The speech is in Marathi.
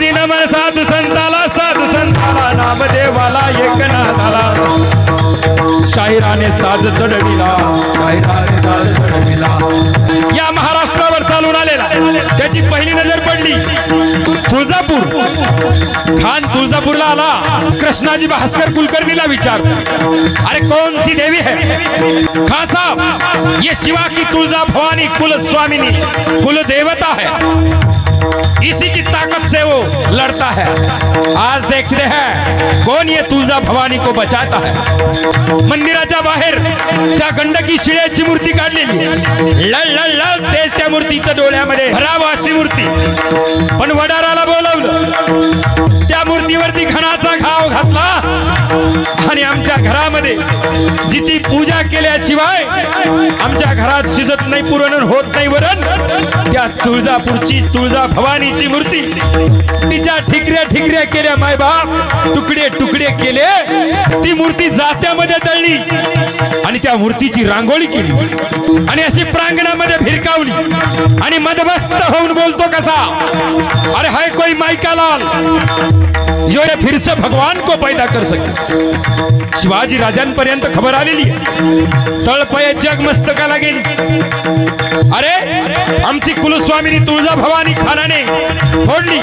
आधी नमन साधू संताला साधू संताला नामदेवाला एकनाथाला. शाहिराने साज चढविला शाहिराने साज चढविला या महाराष्ट्रावर चालून आलेला त्याची पहिली नजर पडली. तुळजापूर. खान तुळजापूरला आला. कृष्णाजी भास्कर कुलकर्णीला विचार अरे कौन सी देवी है? खान साहब ये शिवा की तुलजा भवानी कुल स्वामिनी कुल देवता है. करता है। आज देखते हैं कौन ये तुळजा भवानी को बचाता है। मंदिराच्या बाहेर त्या गंडकी शिळ्याची मूर्ती काढलेली। लल लल लळ तेच त्या मूर्तीच्या डोळ्यामध्ये भराव अशी मूर्ती। पण वडाराला बोलवलं त्या मूर्तीवरती घणाचा घा आणि आमच्या घरामध्ये जिची पूजा केल्याशिवाय आमच्या घरात शिजत नाही पुरण होत नाही वरण त्या तुळजापूरची तुळजा भवानीची मूर्ती तिच्या ठिकऱ्या ठिकऱ्या केल्या मायबाप तुकडे तुकडे केले. ती मूर्ती जात्यामध्ये दळली आणि त्या मूर्तीची रांगोळी केली आणि अशी प्रांगणामध्ये भिरकावली आणि मदमस्त होऊन बोलतो कसा? अरे हाय कोई मायका लाल. जो ये फिर से भगवान को पैदा कर सके। शिवाजी राजांपर्यंत खबर आलेली आहे। तळपय जग मस्तकाला गेली। अरे आमची कुलस्वामिनी तुळजा भवानी खानाने फोडली।